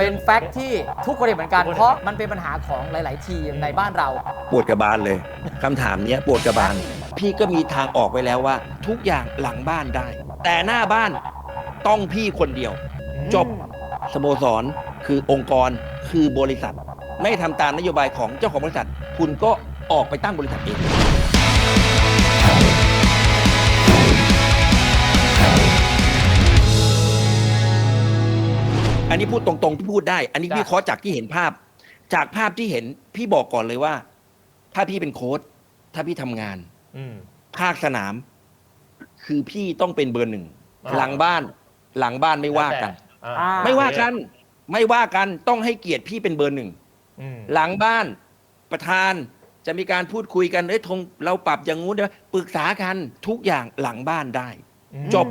เป็นแฟกต์ที่ทุกคนเห็นเหมือนกัน เพราะมันเป็นปัญหาของหลาย ๆ ทีมในบ้านเรา ปวดกระบาลเลยคำถามเนี้ยปวดกระบาล พี่ก็มีทางออกไว้แล้วว่า ทุกอย่างหลังบ้านได้ แต่หน้าบ้านต้องพี่คนเดียว จบสโมสรคือองค์กรคือบริษัท ไม่ทำตามนโยบายของเจ้าของบริษัท คุณก็ออกไปตั้งบริษัทเอง อันนี้พูดตรงๆที่พูดได้ อันนี้ได้วิเคราะห์จากที่เห็นภาพ จากภาพที่เห็นพี่บอกก่อนเลยว่า ถ้าพี่เป็นโค้ชถ้าพี่ทำงาน อืมภาคสนาม คือพี่ต้องเป็นเบอร์หนึ่งอ่าหลังบ้าน หลังบ้านไม่ว่ากันอ่าอ่าไม่ว่ากัน ไม่ว่ากันต้องให้เกียรติพี่เป็นเบอร์หนึ่งอืมหลังบ้านประธานจะมีการพูดคุยกันเอ้ยทงเราปรับอย่างงู้นได้ไหมปรึกษากันทุกอย่างหลังบ้านได้อืมจบ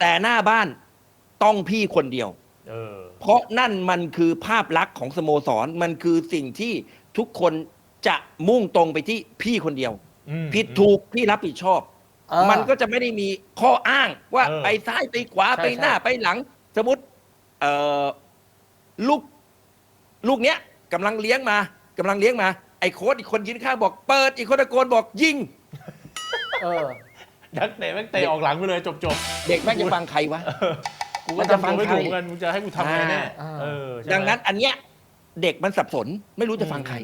แต่หน้าบ้านต้องพี่คนเดียว เออเพราะนั่นมันคือภาพลักษณ์ของสโมสร มันคือสิ่งที่ทุกคนจะมุ่งตรงไปที่พี่คนเดียวอืมผิดถูกพี่รับผิดชอบ เออ มันก็จะไม่ได้มีข้ออ้างว่าเออ ไปซ้ายไปขวาใช่ไปหน้าใช่ ไปหลัง สมมติเอ่อลูกลูกเนี้ยกำลังเลี้ยงมากำลังเลี้ยงมา ไอ้โค้ดอีกคนยืนข้างบอกเปิดอีกคนตะโกนบอกยิง เออ นักเตะแม่งเตะออกหลังไปเลยจบจบ เด็กแม่งจะฟังใครวะ ๆ กูก็มันจะทำตัวไม่ฟังใครถูกเหมือนกันมึงจะให้กูทำไงแน่อ่าเออใช่ไหมดังนั้นอันเนี้ยเด็กมันสับสนไม่รู้จะฟังใคร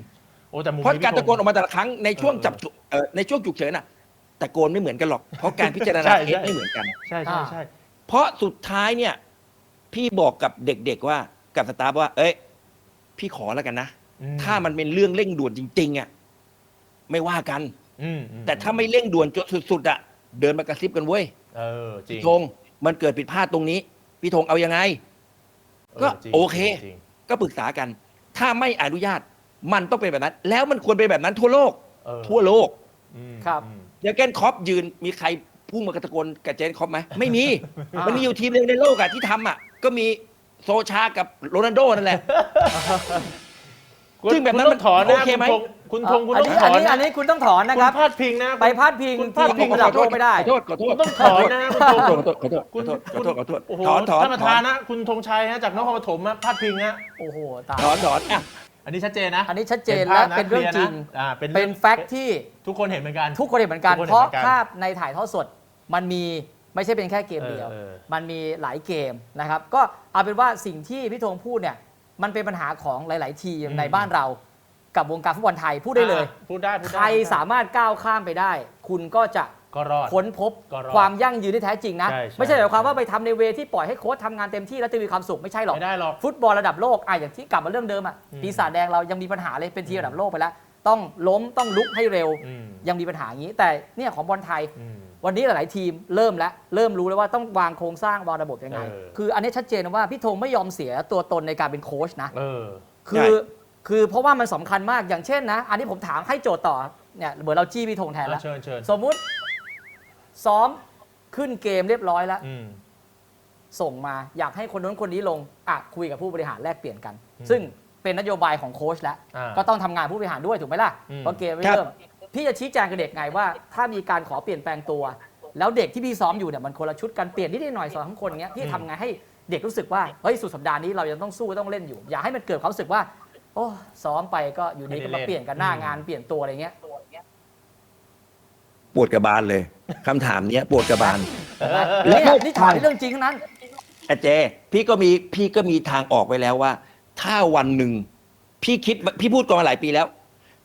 โอ้แต่มุมเพราะนี้การพี่ตะโกนออกมาแต่ละครั้งในช่วงเออจับฉุเอ่อในช่วงฉุกเฉินน่ะตะโกนไม่เหมือนกันหรอก เพราะการพิจารณาใช่เคสใช่ไม่เหมือนกันใช่ใช่ใช่เพราะสุดท้ายเนี่ย พี่บอกกับเด็กๆว่ากับสตาฟว่า เอ้ย พี่ขอแล้วกันนะอืถ้ามันเป็นเรื่องเร่งด่วนจริง ๆอะไม่ว่ากันอืมอืแต่ถ้าไม่เร่งด่วนจนสุดๆอะเดินมากระซิบกันเว้ยเออจริงพี่ธงมันเกิดผิดพลาดตรงนี้ พี่ธงเอายังไง ก็จริงโอเค จริงก็ปรึกษากัน ถ้าไม่อนุญาตมันต้องเป็นแบบนั้น แล้วมันควรเป็นแบบนั้นทั่วโลก เออทั่วโลกอืมครับ อืม เดี๋ยวแกนคอปยืนมีใครพุ่งมากระตะโกนกับเจนคอปไหมไม่มีอ่ามัมันมีอยู่ทีมเดียวในโลกอะที่ทำอะก็มีโซชากับโรนัลโดนั่นแหละ คุณซึ่งแบบนั้นคุณต้องถอนนะโอเคไหมคุณธงคุณธงคุณอันต้องนี้ถอัอนนนี้นะอันนี้คุณต้องถอนนะครับคุณพลาดพิงนะ ไปพาดพิงคุณทีมพลาดพิงระดับโลกไม่ได้ ขอโทษขอโทษคุณต้องถอนนะคุณธงขอโทษขอโทษคุณขอโทษขอโทษขอโทษโอ้โหถอนถอนท่านประธานนะ คุณธงชัยฮะจากนครปฐมอะพลาดพิงฮะโอ้โหตายถอนถอนอะ อันนี้ชัดเจนนะอันนี้ชัดเจนห็และภาพะเป็นเรื่องจริงคลียนะอ่าเป็นเป็นองแฟกต์ที่ทุกคนเห็นเหมือนกัน ทุกคนเห็นเหมือนกัน ทุกคนเพราะเห็นเหมือนกันภาพในถ่ายทอดสดมันมีไม่ใช่เป็นแค่เกมเดียว เออเออ มันมีหลายเกมนะครับ ก็เอาเป็นว่าสิ่งที่พี่ธงพูดเนี่ย มันเป็นปัญหาของหลาย ๆ ทีมในบ้านเรา กับวงการฟุตบอลไทยพูดได้เลยอะพูดได้พูดได้ใครพูดได้สามารถก้าวข้ามไปได้ คุณก็จะก็รอด ค้นพบก็รอดความยั่งยืนที่แท้จริงนะ ใช่ใช่ ไม่ใช่หมายความว่าไปทำในเวที่ปล่อยให้โค้ชทำงานเต็มที่แล้วจะมีความสุขไม่ใช่หรอก ไม่ได้หรอก ฟุตบอลระดับโลกอะอย่างที่กลับมาเรื่องเดิมอะอืมปีศาจแดงเรายังมีปัญหาเลยเป็นทีมระดับโลกไปแล้ว ต้องล้มต้องลุกให้เร็ว อืมยังมีปัญหาอย่างนี้ แต่เนี่ยของบอลไทยอืม วันนี้หลาย ๆ ทีมเริ่มแล้วเริ่มรู้แล้วว่าต้องวางโครงสร้างวางระบบยังไง เออ คืออันนี้ชัดเจนนะว่าพี่ธงไม่ยอมเสียตัวตนในการเป็นโค้ชนะ เออ คือคือเพราะว่ามันสำคัญมากอย่างเช่นนะ อันนี้ผมถามให้โจทย์ต่อเนี่ยเหมือนเราจี้พี่ธงแทนแล้ว เชิญเชิญสมมุติซ้อมขึ้นเกมเรียบร้อยแล้ว อืม ส่งมาอยากให้คนนู้นคนนี้ลงอะคุยกับผู้บริหารแลกเปลี่ยนกัน อืมซึ่งเป็นนโยบายของโค้ชแล้ว อ่าก็ต้องทำงานผู้บริหารด้วยถูกไหมล่ะ อืม เพราะเกมไม่ครับเริ่ม พี่จะชี้แจงกับเด็กไงว่า ถ้ามีการขอเปลี่ยนแปลงตัว แล้วเด็กที่พี่ซ้อมอยู่เนี่ยมันคนละชุดกันเปลี่ยนนิดหน่อยสองสามคนเงี้ยพี่ทำไงให้เด็กรู้สึกว่าเฮ้ยสุดสัปดาห์นี้เรายังต้องสู้ต้องเล่นอยู่ อย่าให้มันเกิดความรู้สึกว่า โอ้ซ้อมไปก็อยู่ดีก็มาเปลี่ยนกันหน้างานเปลี่ยนตัวอะไรเงี้ยปวดกระบาลเลยคำถามเนี้ยปวดกระบาล แล้แล้ววก็นี่ถามเรื่องจริงทั้งนั้น อาเจ พี่ก็มีพี่ก็มีทางออกไว้แล้วว่า ถ้าวันหนึ่งพี่คิดพี่พูดกันมาหลายปีแล้ว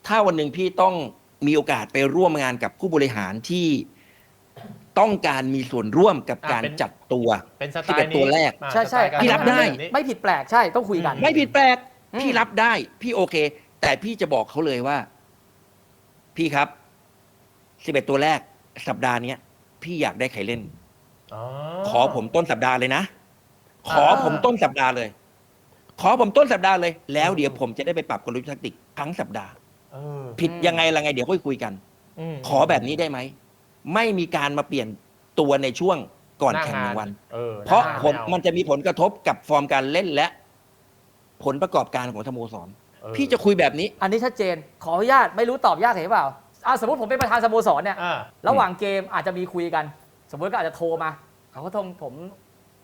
ถ้าวันหนึ่งพี่ต้อง มีโอกาสไปร่วมงานกับผู้บริหารที่ต้องการมีส่วนร่วมกับอะการเป็น จัดตัว เป็นสไตที่เป็นล์นี้ตัวแรก อ่าใช่ใช่สตล์กาพี่รับได้ ทำงานแบบนี้ ไม่ผิดแปลกใช่ต้องคุยกันอืไม่ผิดแปลกอืม พี่รับได้ พี่โอเค แต่พี่จะบอกเขาเลยว่า พี่ครับสิบเอ็ดตัวแรก สัปดาห์เนี้ยพี่อยากได้ใครเล่นอ๋อขอผมต้นสัปดาห์เลยนะ ขออ่าผมต้นสัปดาห์เลย ขอผมต้นสัปดาห์เลย แล้วเดี๋ยวผมจะได้ไปปรับกลยุทธ์แทคติกทั้งสัปดาห์ เออผิดอืมยังไงละไง เดี๋ยวค่อยคุยกัน มขอแบบนี้ได้ไหม ไม่มีการมาเปลี่ยนตัวในช่วงก่อนแข่งหนึ่งวัน ออเพราะหน้งผลไอามันจะมีผลกระทบกับฟอร์มการเล่นและ ผลประกอบการของสโมสร เออพี่จะคุยแบบนี้ อันนี้ชัดเจน ขออนุญาตไม่รู้ตอบยากเห็นเปล่าอะสมมติผมเป็นประธานสโมสรเนี่ย อ่า ระหว่างเกมอาจจะมีคุยกัน สมมติก็อาจจะโทรมาเขาก็ทงผม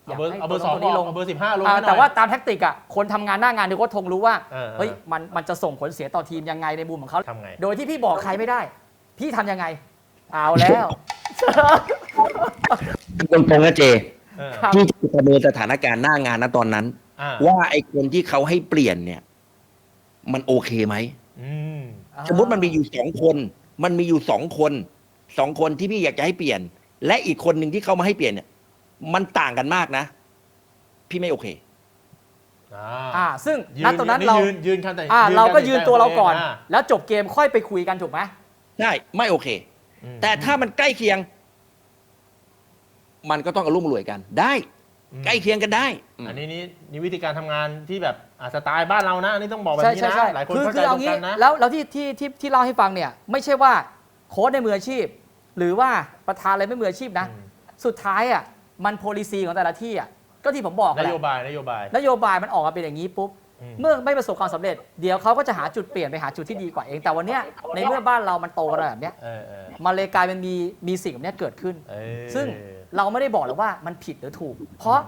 อยากเอาเบอร์ให้เอาเบอร์ตัวสองตัวนี้ลง เอาเบอร์สิบห้าลงอ่าให้หน่อย แต่ว่าตามแท็กติกอะคนทำงานหน้างานเดี๋ยวก็ทงรู้ว่าเออเออ เฮ้ยมันมันจะส่งผลเสียต่อทีมยังไงในมุมของเขา ทำไง โดยที่พี่บอกใครไม่ได้ พี่ทำยังไง เอาแล้วตรงๆนะเจเออครับ พี่จะประเมินสถานการณ์หน้างานนะตอนนั้น อ่าว่าไอ้คนที่เขาให้เปลี่ยนเนี่ย มันโอเคไหม อืม สมมติมันมีอยู่สองคน มันมีอยู่สองคน สองคนที่พี่อยากจะให้เปลี่ยน และอีกคนหนึ่งที่เขามาให้เปลี่ยนเนี่ย มันต่างกันมากนะ พี่ไม่โอเค อ่าอ่าซึ่งยืณตอนนั้นเรายืนยืนคันแต่อ่ายืนเราก็คันยืนตัวเราก่อนาแล้วจบเกมค่อยไปคุยกันถูกไหมใช่ไม่โอเคอืมแต่ถ้ามันใกล้เคียง มันก็ต้องอารมณ์รวยกัน ได้อืมใกล้เคียงกันได้อืมอันนี้นี่นี่วิธีการทำงานที่แบบอะสไตล์บ้านเรานะอันนี้ต้องบอกแบบใช่นี้ใช่นะใช่หลายคนคือเข้าคืใจอตเอารงงี้กันนะแล้วแล้วที่ที่ที่ที่เล่าให้ฟังเนี่ย ไม่ใช่ว่าโค้ชในมืออาชีพ หรือว่าประธานอะไรไม่มืออาชีพนะอืมสุดท้ายอะ มันโพลิซีของแต่ละที่อะก็ที่ผมบอกนแหละโยบายนโยบาย นโยบายมันออกมาเป็นอย่างนี้ปุ๊บ อืม เมื่อไม่ประสบความสำเร็จเดี๋ยวเขาก็จะหาจุดเปลี่ยนไปหาจุดที่ดีกว่าเอง แต่วันเนี้ยในเมื่อบ้านเรามันโตกันแบบเนี้ยเออเออมันเลยกลายเป็นมีมีสิ่งแบบเนี้ยเกิดขึ้น เออซึ่งเราไม่ได้บอกหรอกว่ามันผิดหรือถูก เพราะ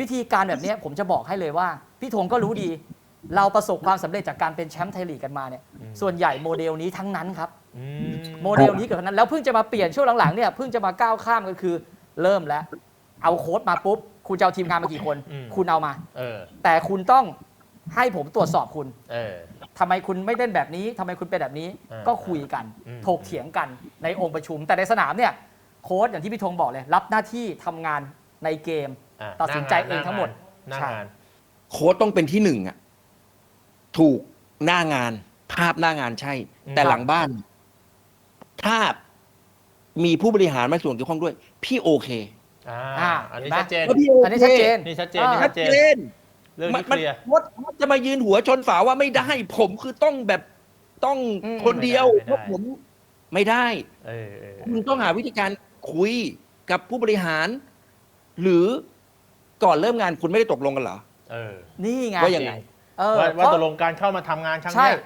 วิธีการแบบเนี้ยผมจะบอกให้เลยว่า พี่ธงก็รู้ดี เราประสบความสำเร็จจากการเป็นแชมป์ไทยลีกกันมาเนี่ยส่วนใหญ่โมเดลนี้ทั้งนั้นครับ อืโมเดลนี้เกิดทั้งนั้นแล้วเพิ่งจะมาเปลี่ยนช่วงหลังๆเนี่ยเพิ่งจะมาก้าวข้ามก็คือเริ่มแล้ว เอาโค้ดมาปุ๊บ คุณจะเอาทีมงานมากี่คนคุณเอามา เออ แต่คุณต้องให้ผมตรวจสอบคุณเออ ทำไมคุณไม่เล่นแบบนี้ทำไมคุณเป็นแบบนี้ เออก็คุยกันอืม ถกเถียงกันในองค์ประชุม แต่ในสนามเนี่ยโค้ชอย่างที่พี่ธงบอกเลย รับหน้าที่ทำงานในเกม อะตัดสินใจเองทั้งหมด หน้าใช่งาน โค้ดต้องเป็นที่หนึ่งอะถูกหน้างาน ภาพหน้างานใช่แต่หลังบ้าน ถ้ามีผู้บริหารมาส่วนเกี่ยวข้องด้วย พี่โอเค อ่าอ่าอันนี้เห็นไหมชัดเจนแล้วพี่โอเคอันนี้ชัดเจน นี่ชัดเจนอ่านี่ชัชัดดเจเจนนเรื่องมันี้นเคลียร์มดมดจะมายืนหัวชนฝาว่าไม่ได้ ผมคือต้องแบบต้องอืมคนเดียวไม่ได้เพราะผมไม่ได้เออเออคุณต้องหาวิธีการคุยกับผู้บริหาร หรือก่อนเริ่มงานคุณไม่ได้ตกลงกันเหรอเออนี่ไงว่ายังไงเออว่าเพว่าราะตกลงการเข้ามาทำงานครั้งใช่เนี้ย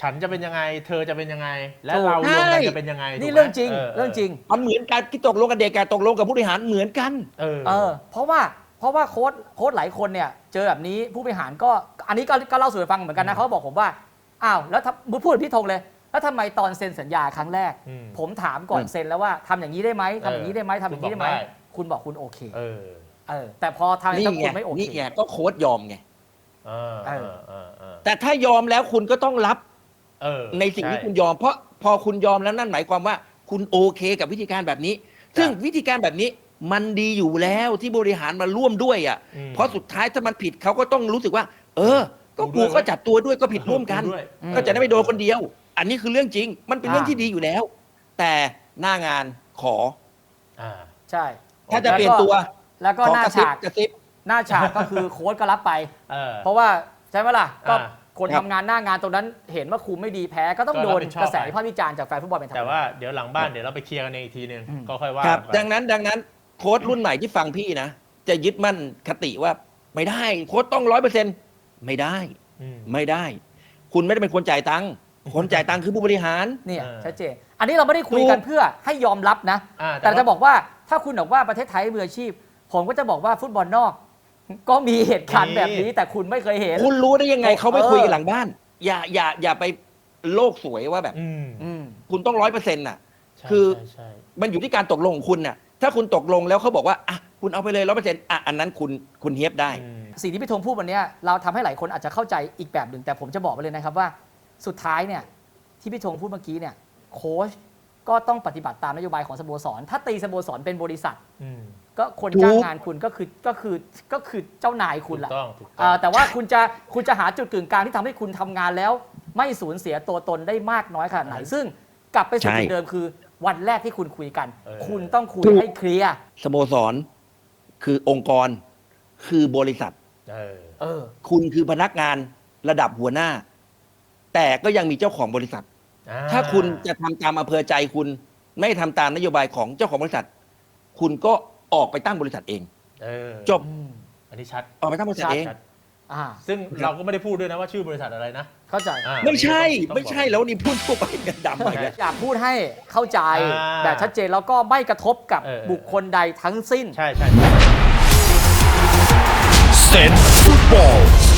ฉันจะเป็นยังไง เธอจะเป็นยังไง และถูกเรารวมกันใช่จะเป็นยังไงนี่ถูกไหมเรื่องจริงออเรื่องจริง มันเหมือนการที่ตกลงกับเด็กการตกลงกับผู้บริหารเหมือนกันเออเออ เพราะว่าเพราะว่าโค้ดโค้ดหลายคนเนี่ยเจอแบบนี้ผู้บริหารก็อันนี้ก็ก็เล่าสู่กันฟังเหมือนกันนะเขาบอกผมว่าอ้าวแล้วถ้าพูดกับพี่ธงเลย แล้วทำไมตอนเซ็นสัญญาครั้งแรกอืมผมถามก่อนอืมเซ็นแล้วว่าทำอย่างนี้ได้ไหมทำอย่างนี้ได้ไหมทำอย่างนี้ได้ไหมคุณบอกได้คุณบอกคุณโอเคเออเออ แต่พอทางนี่เจ้าไงคุณไม่โอเคนี่ไงก็โค้ดยอมไงเออเอเอออเออเออแต่ถ้ายอมแล้วคุณก็ต้องรับ เออในสิ่งที่ช่คุณยอมเพราะพอคุณยอมแล้วนั่นหมายความว่า คุณโอเคกับวิธีการแบบนี้ ซึ่งวิธีการแบบนี้มันดีอยู่แล้วที่บริหารมาร่วมด้วยอะอืมเพราะสุดท้ายถ้ามันผิดเขาก็ต้องรู้สึกว่า เออ ก็ดูกูด้วยก็จัดตัวด้วยก็ผิดร่วมกันด้วยอืมก็จะได้ไม่โดนคนเดียว อันนี้คือเรื่องจริง มันเป็นเรื่องอ่าที่ดีอยู่แล้ว แต่หน้างานขอ อ่าใช่ ถ้าจะเปลี่ยนตัว แล้วก็ขอหน้ากระซิบฉากกระซิบหน้าฉากก็คือโค้ดก็รับไปเออเพราะว่าใช่ไหมล่ะก็อ่า คนครัทำบงานหน้างานตรงนั้นเห็นว่าคุมไม่ดีแพ้ก็ต้องก็โดรับนผิดชอบกระแสไปวิพากษ์วิจารณ์จากแฟนฟุตบอลเป็นธรรมแต่ดา ว่าเดี๋ยวหลังบ้านเดี๋ยวเราไปเคลียร์กันในอีกทีหนึ่งอืม ก็ค่อยว่าครับไปดังนั้นดังนั้นโค้ดรุ่นใหม่ที่ฟังพี่นะ จะยึดมั่นคติว่าไม่ได้ โค้ดต้องร้อยเปอร์เซ็นไม่ได้ อืม ไม่ได้ คุณไม่ได้เป็นคนจ่ายตังค์คนจ่ายตังค์คือผู้บริหาร เนี่ยเออชัดเจน อันนี้เราไม่ได้คุยกันถูก เพื่อให้ยอมรับนะ อ่าแต่จะบอกว่าถ้าคุณบอกว่าประเทศไทยมืออาชีพ ผมก็จะบอกว่าฟุตบอลนอก ก็มีเหตุการณ์แบบนี้แต่คุณไม่เคยเห็น คุณรู้ได้ยังไงเขาไม่เออคุยกันหลังบ้าน อย่าอย่าอย่าไปโลกสวยว่าแบบ อืมอืมคุณต้องร้อยเปอร์เซ็นต์น่ะใช่คือใช่ใช่มันอยู่ที่การตกลงของคุณน่ะ ถ้าคุณตกลงแล้วเขาบอกว่าอะคุณเอาไปเลยร้อยเปอร์เซ็นต์อะอันนั้นคุณคุณเฮียบได้อืมสิ่งที่พี่ธงพูดวันเนี้ยเราทำให้หลายคนอาจจะเข้าใจอีกแบบหนึ่งแต่ผมจะบอกไปเลยนะครับว่า สุดท้ายเนี่ย ที่พี่ธงพูดเมื่อกี้เนี่ย โค้ช ก็ต้องปฏิบัติตามนโยบายของสโมสร ถ้าตีสโมสรเป็นบริษัท อืม ก็คนถูกจ้างงานคุณก็คือก็คือก็คือเจ้านายคุณถูแหละกต้องถูกต้อ่าองแต่ว่าคุณจะคุณจะหาจุดกึ่งกลางที่ทำให้คุณทำงานแล้ว ไม่สูญเสียตัวตนได้มากน้อยขนาดไหน ซึ่งกลับไปสู่ใช่จุดเดิมคือ วันแรกที่คุณคุยกัน เออ คุณต้องคุยถูก ให้เคลียร์สโมสร คือองค์กร คือบริษัท เออ เออ คุณคือพนักงานระดับหัวหน้า แต่ก็ยังมีเจ้าของบริษัทอ่ ถ้าคุณจะทำตามอำเภอใจคุณ ไม่ทำตามนโยบายของเจ้าของบริษัท คุณก็ออกไปตั้งบริษัทเองเออจบอืมอันนี้ชัดออกไปตั้งบริษัทเองชัดอ่าซึ่งเราก็ไม่ได้พูดด้วยนะว่าชื่อบริษัทอะไรนะ เข้าใจอ่าไม่ใช่ต้องไม่ใช่บอกแล้วนี่พูดทั่วไปกันดำไปแล้วอยากพูดให้เข้าใจอ่าแบบชัดเจนแล้วก็ไม่กระทบกับเออเออบุคคลใดทั้งสิ้น ใช่ใช่เซนฟุตบอล